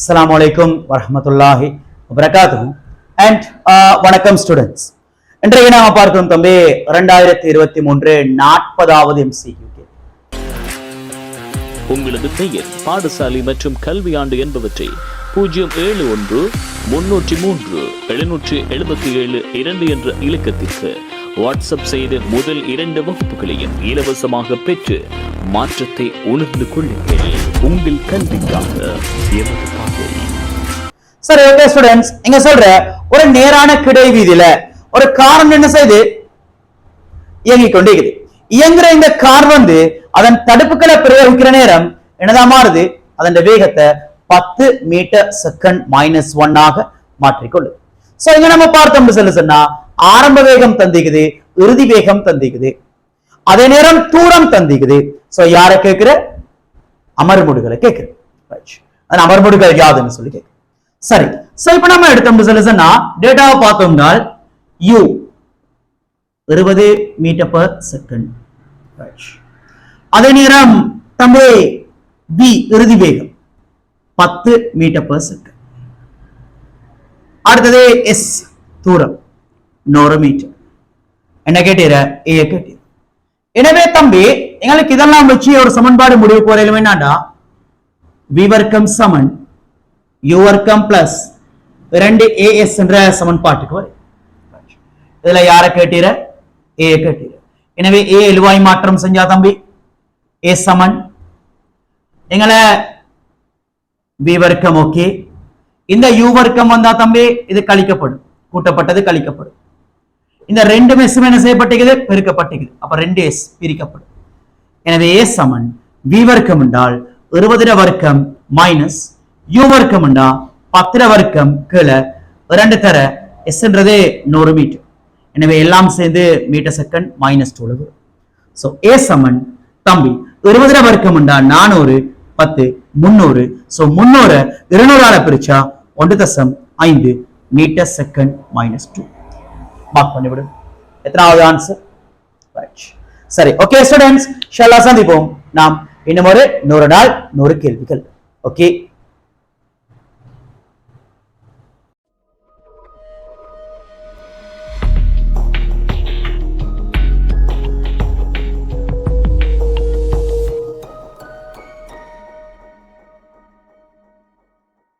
அஸ்லாம் வலைக்கும் வரமத்துல்லாஹி வபரகாத்துஹு அண்ட் வணக்கம் ஸ்டூடெண்ட்ஸ் இன்றைக்கு நாம பார்க்கிறோம் தம்பி இரண்டாயிரத்தி இருபத்தி மூன்று நாற்பதாவது எம்சிக்யூ உங்களது பெயர் பாடசாலை மற்றும் கல்வி ஆண்டு என்பவற்றை பூஜ்ஜியம் ஏழு ஒன்று முன்னூற்றி மூன்று எழுநூற்றி எழுபத்தி ஏழு இரண்டு என்ற இலக்கத்திற்கு வாட்ஸ்அப் செய்து முதல் இரண்டு வகுப்புகளையும் இலவசமாக பெற்று மாற்றத்தை உணர்ந்து கொள்ளுங்கள். உங்கள் கல்விக்காக சார் பாதை. ஓகே ஸ்டூடெண்ட்ஸ் இங்க சொல்ற ஒரு நேரான கிடை வீதியில ஒரு காரணம் என்ன செய்யுது இயங்கிக் கொண்டிருக்குது இயங்குற இந்த கார் வந்து அதன் தடுப்புகளை பிரயோகிக்கிற நேரம் என்னதான் மாறுது? அதன் வேகத்தை பத்து மீட்டர் செகண்ட் மைனஸ் ஒன்னாக மாற்றிக்கொள்ளுது. சோ இங்க நம்ம பார்த்தோம் சொல்லு சொன்னா ஆரம்ப வேகம் தந்திக்குது இறுதி வேகம் தந்திக்குது. அதே நேரம் தூரம் தந்திக்குது. சோ யாரை கேட்கிற? அமர்முடுகளை கேட்கிற. அமர்முடுகள் யாதுன்னு சொல்லி கேட்கிற. சரி. சோ இப்ப நம்ம எடுத்தோம் சொல்லி டேட்டாவை பார்த்தோம்னா யூ இருபது மீட்டர் பர் செகண்ட் அதே நேரம் தம்பே பி இறுதி வேகம் பத்து மீட்டர் பர் செகண்ட் அடுத்தது எஸ் தூரம். நூறு என்ன கேட்டீர? ஏ கேட்டீர். எனவே தம்பி எங்களுக்கு இதெல்லாம் வச்சு ஒரு சமன்பாடு முடிவு போறையிலும் என்னடா வி வர்க்கம் சமன் யூ வர்க்கம் பிளஸ் ரெண்டு ஏஎஸ் என்ற சமன்பாட்டுக்கு வரும். இதுல யார கேட்டீர? ஏ கேட்டீர. எனவே ஏ எழுவாய் மாற்றம் செஞ்சா தம்பி ஏ சமன். எங்களை வி வர்க்கம் ஓகே இந்த யூ வர்க்கம் வந்தா தம்பி இது கழிக்கப்படும். கூட்டப்பட்டது கழிக்கப்படும். இந்த ரெண்டு மெஸ்ஸும் என்ன செய்யப்பட்டிருக்குது பெருக்கப்பட்டிருக்குது அப்ப ரெண்டு எஸ் பிரிக்கப்படும். எனவே ஏ சமன் வி வர்க்கம் என்றால் இருபதுல வர்க்கம் மைனஸ் யூ வர்க்கம் என்றால் பத்துல வர்க்கம் கீழே இரண்டு தர எஸ் நூறு மீட்டர் எனவே எல்லாம் சேர்ந்து மீட்டர் செகண்ட் மைனஸ் டூ வரும். ஸோ ஏ சமன் தம்பி இருபதுல வர்க்கம் என்றால் நானூறு பத்து முன்னூறு ஸோ முன்னூறு இருநூறால பிரிச்சா ஒன்று தசம் ஐந்து metre second minus two mark பண்ணிவிடு. எத்தனாவது ஆன்சர் ரைட் சரி ஓகே ஸ்டூடெண்ட்ஸ் ஷெல்லா சந்திப்போம். நாம் இன்னும் ஒரு நூறு நாள் நூறு கேள்விகள். ஓகே